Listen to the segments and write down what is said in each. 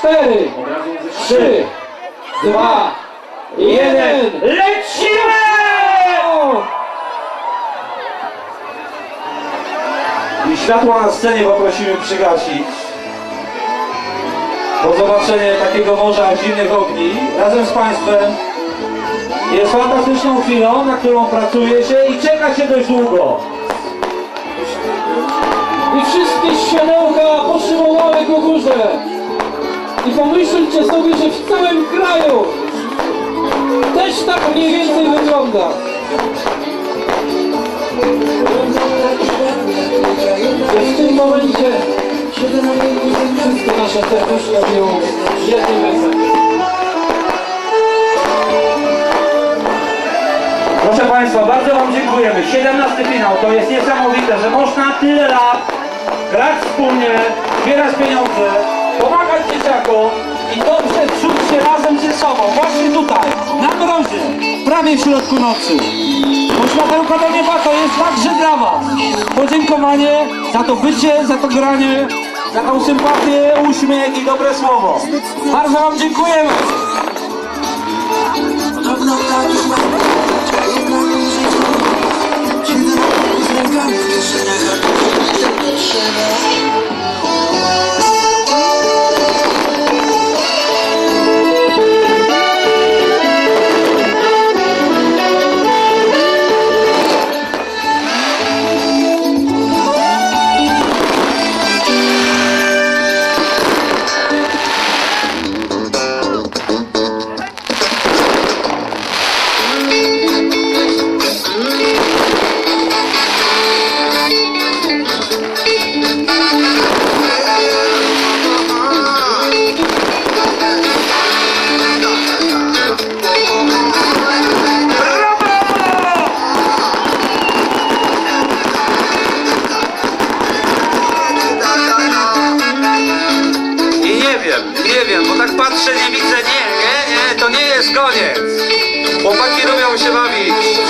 cztery, trzy, dwa, jeden. Lecimy! O! I światła na scenie poprosimy przygasić. Po zobaczenie takiego morza zimnych ogni razem z Państwem jest fantastyczną chwilą, na którą pracuje się i czeka się dość długo. I wszystkie światełka poszczymowały ku górze. I pomyślcie sobie, że w całym kraju też tak mniej więcej wygląda. I w tym momencie wszystkie nasze serduszka biją jednym. Proszę Państwa, bardzo Wam dziękujemy. 17 finał to jest niesamowite, że można tyle lat grać wspólnie, zbierać pieniądze, pomagać dzieciakom i dobrze czuć się razem ze sobą. Właśnie tutaj, na mrozie, prawie w środku nocy. Bo światełka do nieba to jest także dla Was. Podziękowanie za to bycie, za to granie, za tą sympatię, uśmiech i dobre słowo. Bardzo Wam dziękujemy. Podobno tak już mam Jedna bliżej Kiedy z rękami w kieszeniach wiem, nie wiem, bo tak patrzę, nie widzę, nie, nie, nie, to nie jest koniec. Chłopaki lubią się bawić.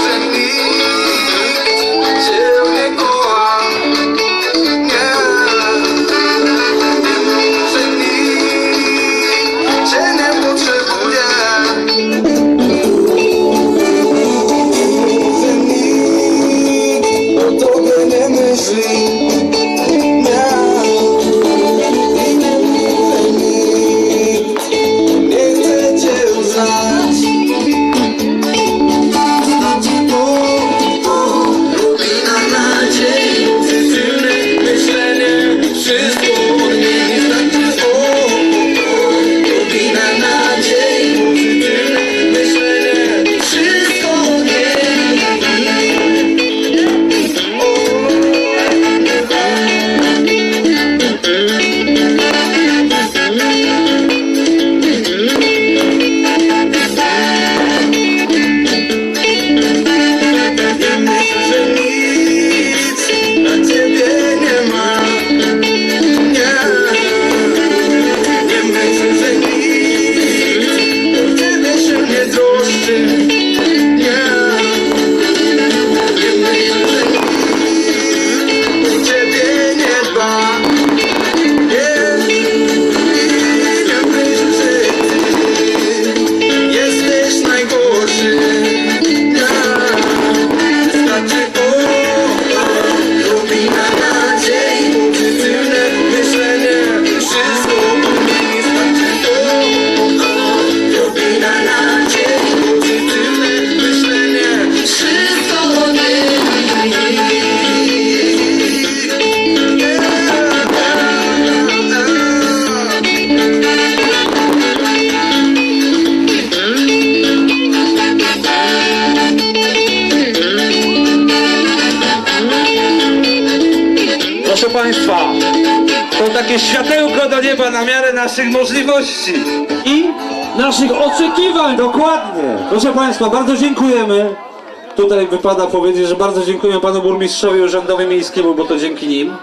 Państwa, to takie światełko do nieba na miarę naszych możliwości. I naszych oczekiwań. Dokładnie. Proszę Państwa, bardzo dziękujemy. Tutaj wypada powiedzieć, że bardzo dziękuję panu burmistrzowi urzędowi miejskiemu, bo to dzięki nim.